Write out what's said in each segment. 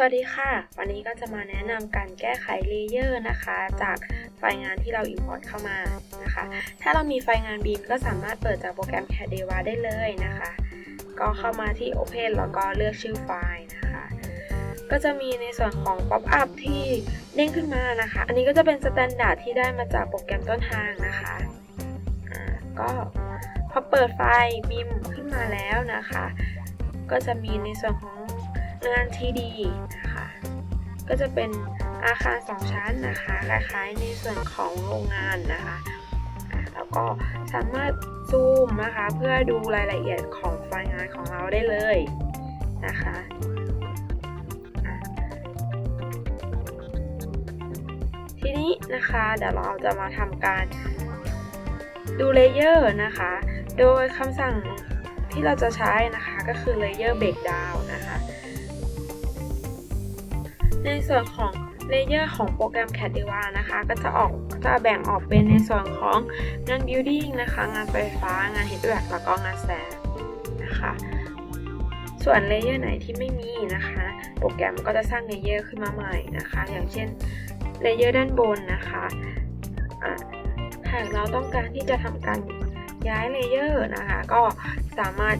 สวัสดีค่ะ วันนี้ก็จะมาแนะนำการแก้ไขเลเยอร์นะคะ จากไฟล์งานที่เรา import เข้ามานะคะ ถ้าเรามีไฟล์งาน Beam ก็สามารถเปิดจากโปรแกรม Cadeva ได้เลยนะคะ ก็เข้ามาที่ Open แล้วก็เลือกชื่อไฟล์นะคะ ก็จะมีในส่วนของ Pop up ที่เด้งขึ้นมานะคะ อันนี้ก็จะเป็นสแตนดาร์ดที่ได้มาจากโปรแกรมต้นทางนะคะอ่าก็พอเปิดไฟล์ Beam ขึ้นมาแล้วนะคะ ก็จะมีในส่วนของ งานที่ดีนะคะ ก็จะเป็นอาคาร2ชั้นนะคะคล้ายๆในส่วนของโรงงานนะคะแล้วก็สามารถซูมนะคะ เพื่อดูรายละเอียดของไฟล์งานของเราได้เลยนะคะทีนี้นะคะเดี๋ยวเราจะมาทำการดูเลเยอร์นะคะ โดยคำสั่งที่เราจะใช้นะคะก็คือ layer breakdown นะคะ ในส่วนของเลเยอร์ของโปรแกรม Cadeva นะคะ ก็จะออกจะแบ่งออกเป็นในส่วนของงาน building นะคะ งานไฟฟ้า งาน HVAC แล้วก็งานแซมนะคะ ส่วนเลเยอร์ไหนที่ไม่มีนะคะ โปรแกรมก็จะสร้างเลเยอร์ขึ้นมาใหม่นะคะ อย่างเช่นเลเยอร์ด้านบนนะคะะหากเราต้องการที่จะทำการย้ายเลเยอร์นะคะ ก็สามารถ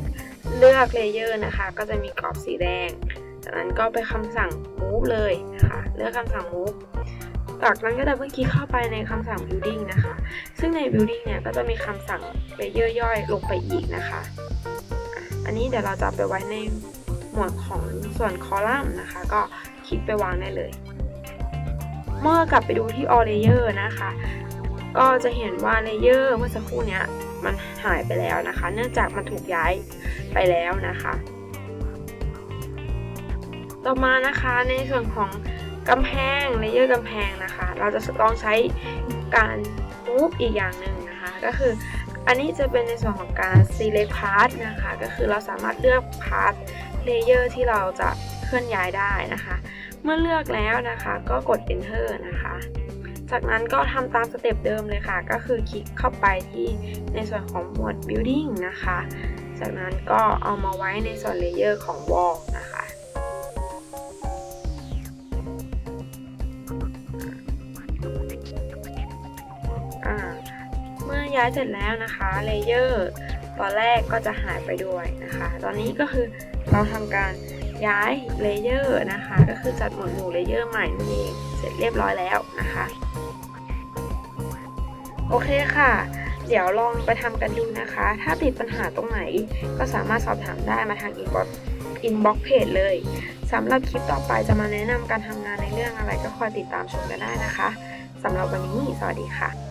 เลือกเลเยอร์นะคะ ก็จะมีกรอบสีแดง จากนั้นก็ไปคำสั่ง move เลยนะคะเลือกคำสั่ง move จากนั้นก็ดับเบิลคลิกเข้าไปในคำสั่ง building นะคะ ซึ่งใน building เนี่ยก็จะมีคำสั่ง layer ย่อยลงไปอีกนะคะ อันนี้เดี๋ยวเราจะไปไว้ในหมวดของส่วนคอลัมน์นะคะ ก็คลิกไปวางได้เลย เมื่อกลับไปดูที่ all layer นะคะ ก็จะเห็นว่า layer เมื่อสักครู่เนี้ยมันหายไปแล้วนะคะ เนื่องจากมันถูกย้ายไปแล้วนะคะ ต่อมานะคะในส่วนของกำแพงเลเยอร์กำแพงนะคะ เราจะต้องใช้การ move อีกอย่างหนึ่งนะคะ ก็คืออันนี้จะเป็นในส่วนของการ select part นะคะ ก็คือเราสามารถเลือก part layer ที่เราจะเคลื่อนย้ายได้นะคะ เมื่อเลือกแล้วนะคะก็กด enter นะคะ จากนั้นก็ทำตามสเต็ปเดิมเลยค่ะ ก็คือคลิกเข้าไปที่ในส่วนของหมวด building นะคะ จากนั้นก็เอามาไว้ในส่วนเลเยอร์ของ wall ย้ายเสร็จแล้วนะคะเลเยอร์ตอนแรกก็จะหายไปด้วยนะคะ ตอนนี้ก็คือเราทำการย้ายเลเยอร์นะคะ ก็คือจัดหมวดหมู่เลเยอร์ใหม่นั่นเองเสร็จเรียบร้อยแล้วนะคะ โอเคค่ะ เดี๋ยวลองไปทำกันดูนะคะ ถ้าติดปัญหาตรงไหนก็สามารถสอบถามได้มาทางอินบ็อกอินบ็อกเพจเลยสำหรับคลิปต่อไปจะมาแนะนำการทำงานในเรื่องอะไรก็คอยติดตามชมกันได้นะคะสำหรับวันนี้ สวัสดีค่ะ